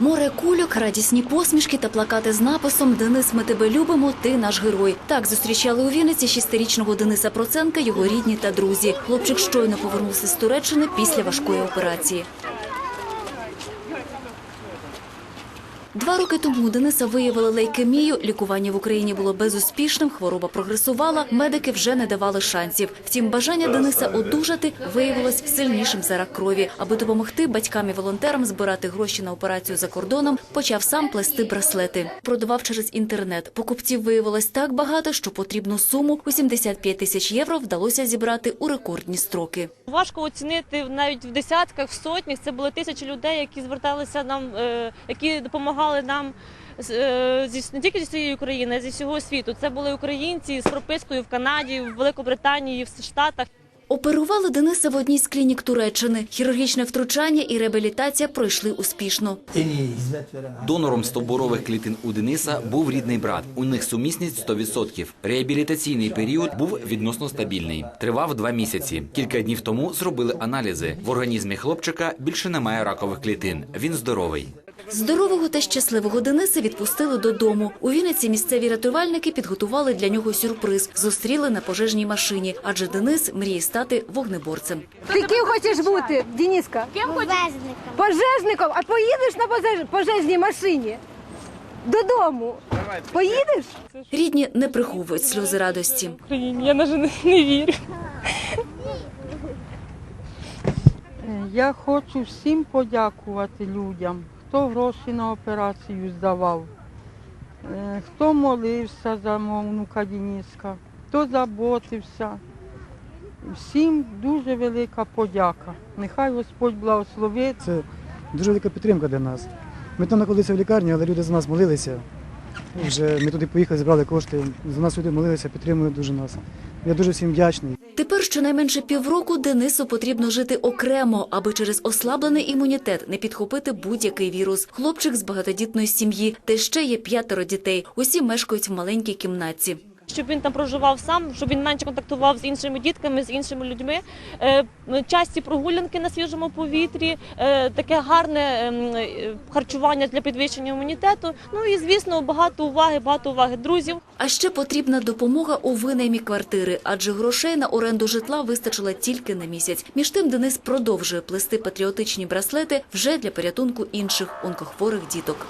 Море кульок, радісні посмішки та плакати з написом Денис, ми тебе любимо, ти наш герой. Так зустрічали у Вінниці шістирічного Дениса Проценка, його рідні та друзі. Хлопчик щойно повернувся з Туреччини після важкої операції. Два роки тому у Дениса виявили лейкемію. Лікування в Україні було безуспішним. Хвороба прогресувала. Медики вже не давали шансів. Втім, бажання Дениса одужати виявилось сильнішим за рак крові. Аби допомогти батькам і волонтерам збирати гроші на операцію за кордоном, почав сам плести браслети. Продавав через інтернет. Покупців виявилось так багато, що потрібну суму у 75 тисяч євро вдалося зібрати у рекордні строки. Важко оцінити навіть в десятках, в сотнях. Це були тисячі людей, які зверталися нам, е, які допомагали нам е, зі не тільки зі всієї України, а зі всього світу. Це були українці з пропискою в Канаді, в Великобританії, в Штатах. Оперували Дениса в одній з клінік Туреччини. Хірургічне втручання і реабілітація пройшли успішно. Донором стовбурових клітин у Дениса був рідний брат. У них сумісність 100%. Реабілітаційний період був відносно стабільний. Тривав два місяці. Кілька днів тому зробили аналізи. В організмі хлопчика більше немає ракових клітин. Він здоровий. Здорового та щасливого Дениса відпустили додому. У Вінниці місцеві рятувальники підготували для нього сюрприз. Зустріли на пожежній машині, адже Денис мріє стати вогнеборцем. Ти ким хочеш бути, Дениска? Пожежником. Пожежником, а поїдеш на пожеж... пожежній машині? Додому. Поїдеш? Рідні не приховують сльози радості. Україні я навіть не, не вірю. Я хочу всім подякувати людям, хто гроші на операцію здавав, е, хто молився за мого внука Дениска, хто заботився. Всім дуже велика подяка. Нехай Господь благословить. Це дуже велика підтримка для нас. Ми там знаходилися в лікарні, але люди за нас молилися. І Вже ми туди поїхали, зібрали кошти. За нас люди молилися, підтримують дуже нас. Я дуже всім вдячний. Тепер щонайменше півроку Денису потрібно жити окремо, аби через ослаблений імунітет не підхопити будь-який вірус. Хлопчик з багатодітної сім'ї, та ще є п'ятеро дітей. Усі мешкають в маленькій кімнатці. Щоб він там проживав сам, щоб він менше контактував з іншими дітками, з іншими людьми. Е, Часті прогулянки на свіжому повітрі, е, таке гарне ем, е, харчування для підвищення імунітету. Ну і звісно, багато уваги, багато уваги друзів. А ще потрібна допомога у винаймі квартири, адже грошей на оренду житла вистачило тільки на місяць. Між тим Денис продовжує плести патріотичні браслети вже для порятунку інших онкохворих діток.